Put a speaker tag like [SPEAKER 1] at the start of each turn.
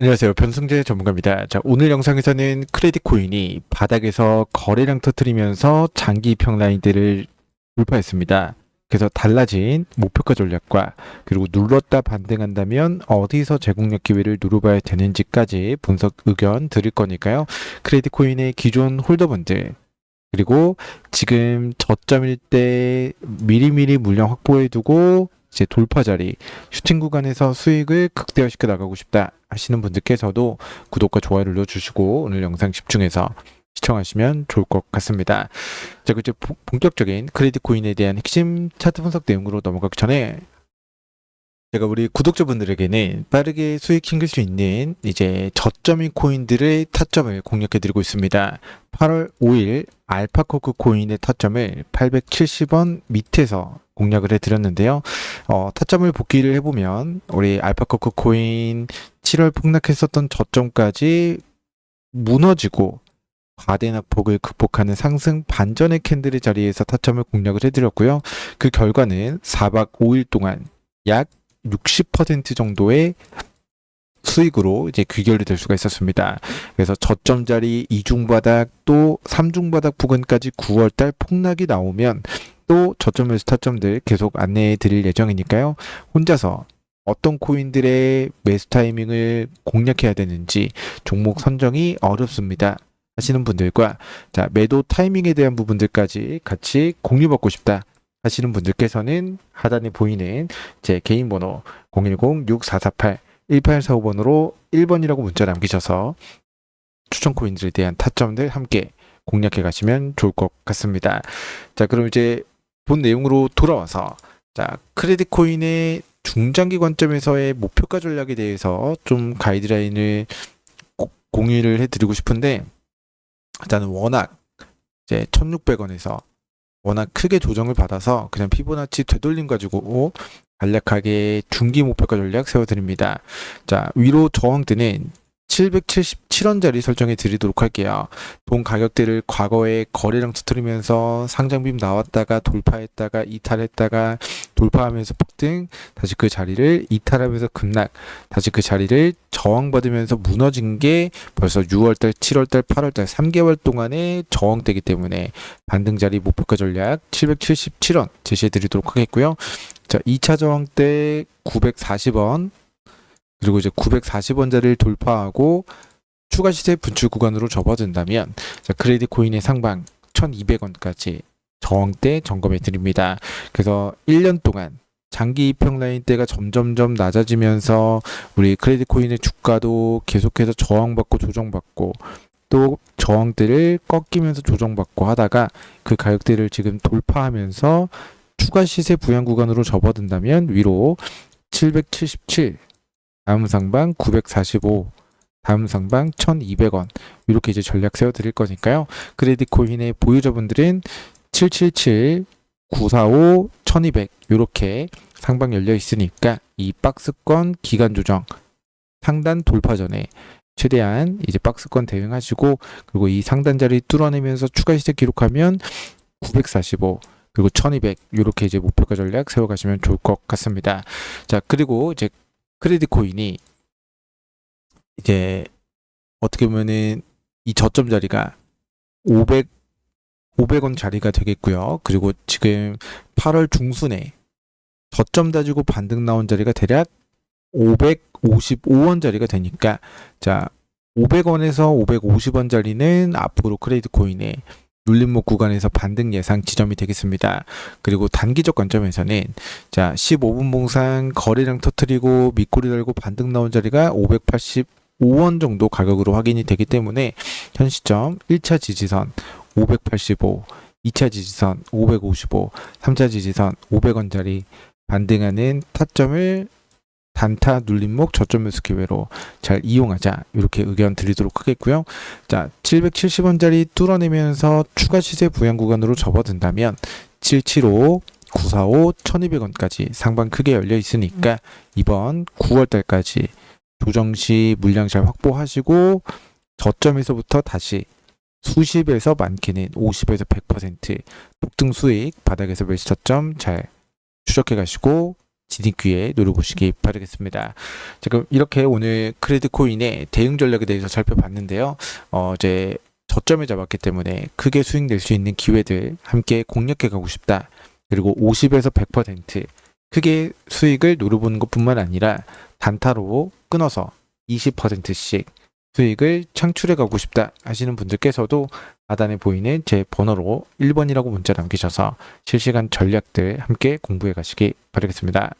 [SPEAKER 1] 안녕하세요. 변승재 전문가입니다. 자, 오늘 영상에서는 크레딧 코인이 바닥에서 거래량 터트리면서 장기 평 라인들을 돌파했습니다. 그래서 달라진 목표가 전략과 그리고 눌렀다 반등한다면 어디서 제공력 기회를 누려봐야 되는지까지 분석 의견 드릴 거니까요. 크레딧 코인의 기존 홀더분들 그리고 지금 저점일 때 미리미리 물량 확보해 두고 이제 돌파 자리 슈팅 구간에서 수익을 극대화시켜 나가고 싶다 하시는 분들께서도 구독과 좋아요를 눌러주시고 오늘 영상 집중해서 시청하시면 좋을 것 같습니다. 자, 그 이제 보- 본격적인 크레딧 코인에 대한 핵심 차트 분석 내용으로 넘어가기 전에 제가 우리 구독자분들에게는 빠르게 수익 챙길 수 있는 이제 저점인 코인들의 타점을 공략해 드리고 있습니다. 8월 5일 알파코크 코인의 타점을 870원 밑에서 공략을 해 드렸는데요. 어, 타점을 복귀를 해보면 우리 알파코크 코인 7월 폭락했었던 저점까지 무너지고 과대 낙폭을 극복하는 상승 반전의 캔들의 자리에서 타점을 공략을 해드렸고요. 그 결과는 4박 5일 동안 약 60% 정도의 수익으로 이제 귀결이 될 수가 있었습니다. 그래서 저점 자리 이중 바닥 또 삼중 바닥 부근까지 9월달 폭락이 나오면 또 저점에서 타점들 계속 안내해 드릴 예정이니까요. 혼자서 어떤 코인들의 매수 타이밍을 공략해야 되는지 종목 선정이 어렵습니다. 하시는 분들과 자 매도 타이밍에 대한 부분들까지 같이 공유받고 싶다 하시는 분들께서는 하단에 보이는 제 개인 번호 010-6448-1845번으로 1번이라고 문자 남기셔서 추천 코인들에 대한 타점들 함께 공략해 가시면 좋을 것 같습니다. 자 그럼 이제 본 내용으로 돌아와서 자 크레딧 코인의 중장기 관점에서의 목표가 전략에 대해서 좀 가이드라인을 고- 공유를 해드리고 싶은데 일단은 워낙 이제 1,600원에서 워낙 크게 조정을 받아서 그냥 피보나치 되돌림 가지고 간략하게 중기 목표가 전략 세워드립니다. 자 위로 저항대는 777원짜리 설정해 드리도록 할게요. 본 가격대를 과거에 거래량 터트리면서 상장빔 나왔다가 돌파했다가 이탈했다가 돌파하면서 폭등 다시 그 자리를 이탈하면서 급락 다시 그 자리를 저항받으면서 무너진 게 벌써 6월달, 7월달, 8월달 3개월 동안의 저항대기 때문에 반등 자리 목표가 전략 777원 제시해 드리도록 하겠고요. 자, 2차 저항 때 940원 그리고 이제 940원짜리를 돌파하고 추가 시세 분출 구간으로 접어든다면 자, 크레딧 코인의 상방 1200원까지 저항대 점검해 드립니다. 그래서 1년 동안 장기 입평 라인 대가 점점점 낮아지면서 우리 크레딧 코인의 주가도 계속해서 저항받고 조정받고 또 저항대를 꺾이면서 조정받고 하다가 그 가격대를 지금 돌파하면서 추가 시세 부양 구간으로 접어든다면 위로 777 다음 상방 945 다음 상방 1200원 이렇게 이제 전략 세워 드릴 거니까요. 크레딧 코인의 보유자분들은 777 945 1200 이렇게 상방 열려 있으니까 이 박스권 기간 조정 상단 돌파 전에 최대한 이제 박스권 대응하시고 그리고 이 상단 자리 뚫어내면서 추가 시세 기록하면 945 그리고 1200 이렇게 이제 목표가 전략 세워 가시면 좋을 것 같습니다. 자, 그리고 이제 크레딧 코인이 이제 어떻게 보면은 이 저점 자리가 500 500원 자리가 되겠고요. 그리고 지금 8월 중순에 저점 다지고 반등 나온 자리가 대략 555원 자리가 되니까 자 500원에서 550원 자리는 앞으로 크레딧 코인의 눌림목 구간에서 반등 예상 지점이 되겠습니다. 그리고 단기적 관점에서는 자 15분 봉상 거래량 터트리고 밑꼬리 달고 반등 나온 자리가 585원 정도 가격으로 확인이 되기 때문에 현 시점 1차 지지선 585, 2차 지지선 555, 3차 지지선 500원짜리 반등하는 타점을 단타 눌림목 저점 매수 기회로 잘 이용하자 이렇게 의견 드리도록 하겠고요. 자, 770원짜리 뚫어내면서 추가 시세 부양 구간으로 접어든다면 775 945, 1200원까지 상방 크게 열려 있으니까 이번 9월 달까지 조정 시 물량 잘 확보하시고 저점에서부터 다시 수십에서 많게는 50에서 100% 폭등 수익 바닥에서 매수 저점 잘 추적해 가시고 지니귀에 노려보시기 바라겠습니다. 자, 그럼 이렇게 오늘 크레딧 코인의 대응 전략에 대해서 살펴봤는데요. 어, 이제 저점에 잡았기 때문에 크게 수익 낼수 있는 기회들 함께 공략해 가고 싶다. 그리고 50에서 100% 크게 수익을 노려보는 것 뿐만 아니라 단타로 끊어서 20%씩 수익을 창출해 가고 싶다 하시는 분들께서도 하단에 보이는 제 번호로 1번이라고 문자 남기셔서 실시간 전략들 함께 공부해 가시기 바라겠습니다.